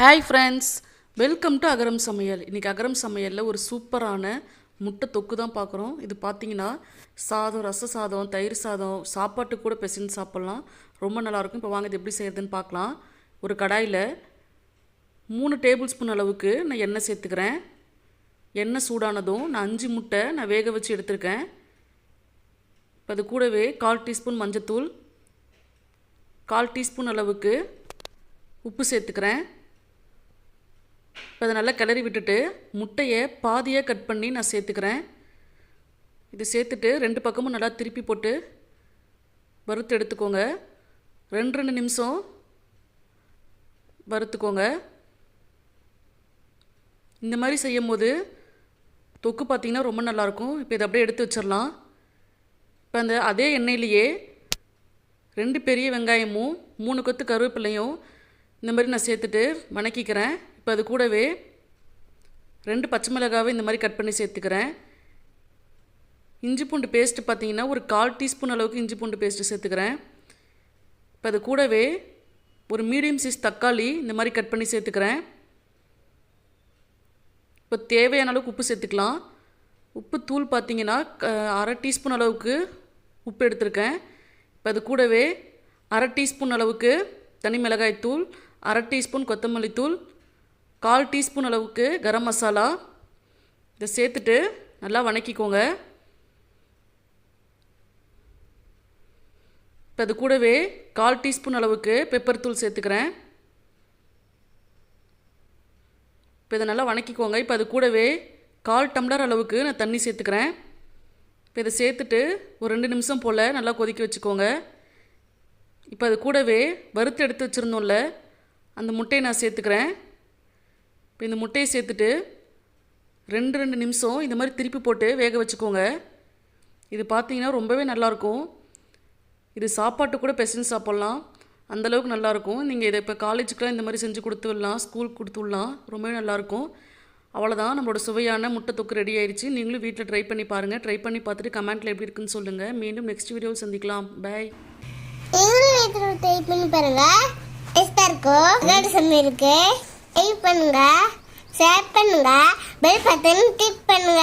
Hi friends welcome to Agaram சமையல் இன்றைக்கி அகரம் சமையலில் ஒரு சூப்பரான முட்டை தொக்கு தான் பார்க்குறோம். இது பார்த்தீங்கன்னா சாதம் ரச சாதம் தயிர் சாதம் சாப்பாட்டு கூட பெசஞ்சு சாப்பிட்லாம். ரொம்ப நல்லாயிருக்கும். இப்போ வாங்க இது எப்படி செய்கிறதுன்னு பார்க்கலாம். ஒரு கடாயில் மூணு டேபிள் ஸ்பூன் அளவுக்கு நான் எண்ணெய் சேர்த்துக்கிறேன். எண்ணெய் சூடானதும் நான் அஞ்சு முட்டை நான் வேக வச்சு எடுத்திருக்கேன். இப்போ அது கூடவே கால் டீஸ்பூன் மஞ்சத்தூள் கால் டீஸ்பூன் அளவுக்கு உப்பு சேர்த்துக்கிறேன். இப்போ அதை நல்லா கிளறி விட்டுட்டு முட்டையை பாதியாக கட் பண்ணி நான் சேர்த்துக்கிறேன். இது சேர்த்துட்டு ரெண்டு பக்கமும் நல்லா திருப்பி போட்டு வறுத்து எடுத்துக்கோங்க. ரெண்டு ரெண்டு நிமிஷம் வறுத்துக்கோங்க. இந்த மாதிரி செய்யும் போது தொக்கு பார்த்திங்கன்னா ரொம்ப நல்லாயிருக்கும். இப்போ இதை அப்படியே எடுத்து வச்சிடலாம். இப்போ அந்த அதே எண்ணெயிலேயே ரெண்டு பெரிய வெங்காயமும் மூணு கொத்து கருவேப்பிலையும் இந்த மாதிரி நான் சேர்த்துட்டு வணக்கிக்கிறேன். இப்போ அது கூடவே ரெண்டு பச்சை மிளகாவை இந்த மாதிரி கட் பண்ணி சேர்த்துக்கிறேன். இஞ்சி பூண்டு பேஸ்ட்டு பார்த்தீங்கன்னா ஒரு கால் டீஸ்பூன் அளவுக்கு இஞ்சி பூண்டு பேஸ்ட்டு சேர்த்துக்கிறேன். இப்போ அது கூடவே ஒரு மீடியம் சைஸ் தக்காளி இந்த மாதிரி கட் பண்ணி சேர்த்துக்கிறேன். இப்போ தேவையான அளவுக்கு உப்பு சேர்த்துக்கலாம். உப்பு தூள் பார்த்தீங்கன்னா க- அரை டீஸ்பூன் அளவுக்கு உப்பு எடுத்திருக்கேன். இப்போ அது கூடவே அரை டீஸ்பூன் அளவுக்கு தனி மிளகாய் தூள் அரை டீஸ்பூன் கொத்தமல்லி தூள் கால் டீஸ்பூன் அளவுக்கு கரம் மசாலா. இதை சேர்த்துட்டு நல்லா வணக்கிக்கோங்க. இப்போ அது கூடவே கால் டீஸ்பூன் அளவுக்கு பெப்பர் தூள் சேர்த்துக்கிறேன். இப்போ இதை நல்லா வணக்கிக்கோங்க. இப்போ அது கூடவே கால் டம்ளர் அளவுக்கு நான் தண்ணி சேர்த்துக்கிறேன். இப்போ இதை சேர்த்துட்டு ஒரு ரெண்டு நிமிஷம் போல் நல்லா கொதிக்க வச்சுக்கோங்க. இப்போ அது கூடவே வறுத்து எடுத்து வச்சுருந்தோம்ல அந்த முட்டையை நான் சேர்த்துக்கிறேன். இப்போ இந்த முட்டையை சேர்த்துட்டு ரெண்டு ரெண்டு நிமிஷம் இந்த மாதிரி திருப்பி போட்டு வேக வச்சுக்கோங்க. இது பார்த்தீங்கன்னா ரொம்பவே நல்லாயிருக்கும். இது சாப்பாட்டு கூட பெசஞ்சு சாப்பிட்லாம். அந்தளவுக்கு நல்லாயிருக்கும். நீங்கள் இதை இப்போ காலேஜுக்கெலாம் இந்த மாதிரி செஞ்சு கொடுத்து விடலாம். ஸ்கூலுக்கு கொடுத்து விடலாம். ரொம்பவே நல்லாயிருக்கும். அவ்வளோதான் நம்மளோட சுவையான முட்டை தொக்கு ரெடி ஆயிடுச்சு நீங்களும் வீட்டில் ட்ரை பண்ணி பாருங்கள் ட்ரை பண்ணி பார்த்துட்டு கமெண்ட்டில் எப்படி இருக்குன்னு சொல்லுங்கள் மீண்டும் நெக்ஸ்ட் வீடியோவில் சந்திக்கலாம். பாய் நீங்களும் ட்ரை பண்ணி பாருங்கள் டேஸ்டா இருக்கும் சமையலுக்கு லைக் பண்ணுங்க. ஷேர் பண்ணுங்க. பெல் பட்டன் கிளிக் பண்ணுங்க.